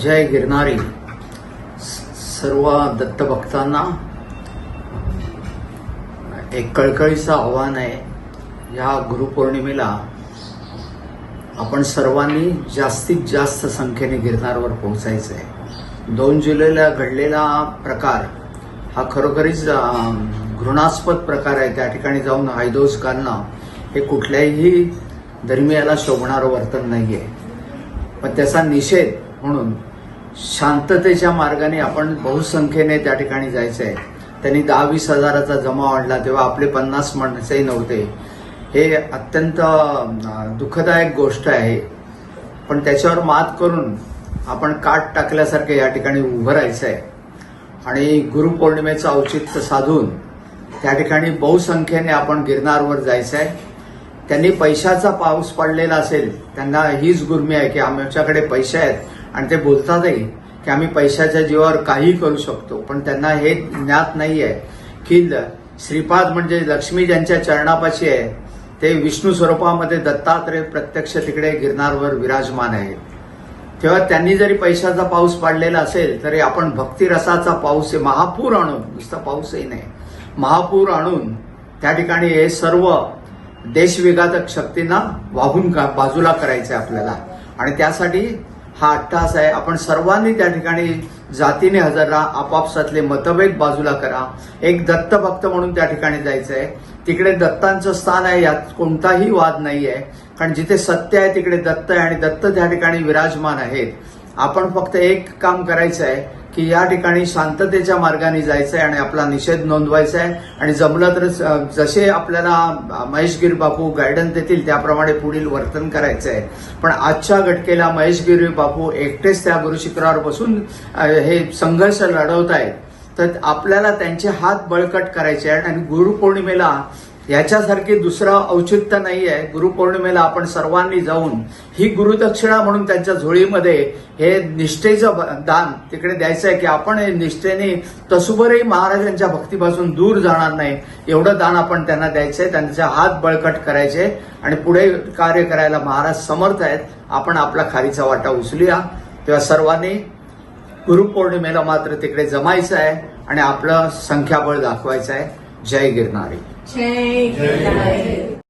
जय गिरणारी सर्व दत्तभक्तांना एक कळकळीचं आव्हान आहे. या गुरुपौर्णिमेला आपण सर्वांनी जास्तीत जास्त संख्येने गिरनारवर पोहोचायचं आहे दोन जुलैला घडलेला प्रकार हा खरोखरीच घृणास्पद प्रकार आहे. त्या ठिकाणी जाऊन हायदोस घालणं हे कुठल्याही धर्मियाला शोभणारं वर्तन नाही आहे पण त्याचा निषेध म्हणून शांततेच्या मार्गाने आपण बहुसंख्येने त्या ठिकाणी जायचं आहे त्यांनी दहा वीस हजाराचा जमाव आणला तेव्हा आपले पन्नास माणसंही नव्हते. हे अत्यंत दुःखदायक गोष्ट आहे. पण त्याच्यावर मात करून आपण काट टाकल्यासारखे या ठिकाणी उभं राहायचं आहे आणि गुरुपौर्णिमेचं औचित्य साधून त्या ठिकाणी बहुसंख्येने आपण गिरनारवर जायचं आहे त्यांनी पैशाचा पाऊस पडलेला असेल त्यांना हीच गुर्मी आहे की आमच्याकडे पैसे आहेत. आणि ते बोलतातही की आम्ही पैशाच्या जीवावर काही करू शकतो. पण त्यांना हे ज्ञात नाही आहे की ल- श्रीपाद म्हणजे लक्ष्मी ज्यांच्या चरणापाशी आहे ते विष्णू स्वरूपामध्ये दत्तात्रय प्रत्यक्ष तिकडे गिरनारवर विराजमान आहेत तेव्हा त्यांनी जरी पैशाचा पाऊस पाडलेला असेल तरी आपण भक्तिरसाचा पाऊस आहे महापूर आणून नुसता पाऊसही नाही महापूर आणून त्या ठिकाणी हे सर्व देशविघातक शक्तींना वाहून का बाजूला करायचं आहे आपल्याला. आणि त्यासाठी हा अट्टास आहे. आपण सर्वांनी त्या ठिकाणी जातीने हजर राहा आपापसातले मतभेद बाजूला करा. एक दत्तभक्त म्हणून त्या ठिकाणी जायचं आहे तिकडे दत्तांचं स्थान आहे यात कोणताही वाद नाही आहे कारण जिथे सत्य आहे तिकडे दत्त आहे आणि दत्त त्या ठिकाणी विराजमान आहेत. आपण फक्त एक काम करायचं आहे की या ठिकाणी शांततेच्या मार्गाने जायचं आहे आणि आपला निषेध नोंदवायचा आहे. आणि जमलं तर जसे आपल्याला महेशगिरी बापू गायडन्स देतील त्याप्रमाणे पुढील वर्तन करायचं आहे. पण आजच्या घटकेला महेशगिरी बापू एकटेच त्या गुरुशिखरावर बसून हे संघर्ष लढवत आहेत तर आपल्याला त्यांचे हात बळकट करायचे आहेत. आणि गुरुपौर्णिमेला याच्यासारखी दुसरं औचित्य नाही आहे गुरुपौर्णिमेला आपण सर्वांनी जाऊन ही गुरुदक्षिणा म्हणून त्यांच्या झोळीमध्ये हे निष्ठेचं ब- दान तिकडे द्यायचं आहे की आपण हे निष्ठेने तसुबरही महाराजांच्या भक्तीपासून दूर जाणार नाही. एवढं दान आपण त्यांना द्यायचं आहे त्यांचे हात बळकट करायचे आणि पुढे कार्य करायला महाराज समर्थ आहेत. आपण आपला खारीचा वाटा उचलूया. तेव्हा सर्वांनी गुरुपौर्णिमेला मात्र तिकडे जमायचं आहे आणि आपलं संख्याबळ दाखवायचं आहे जय गिरनारी. जय गिरनारी.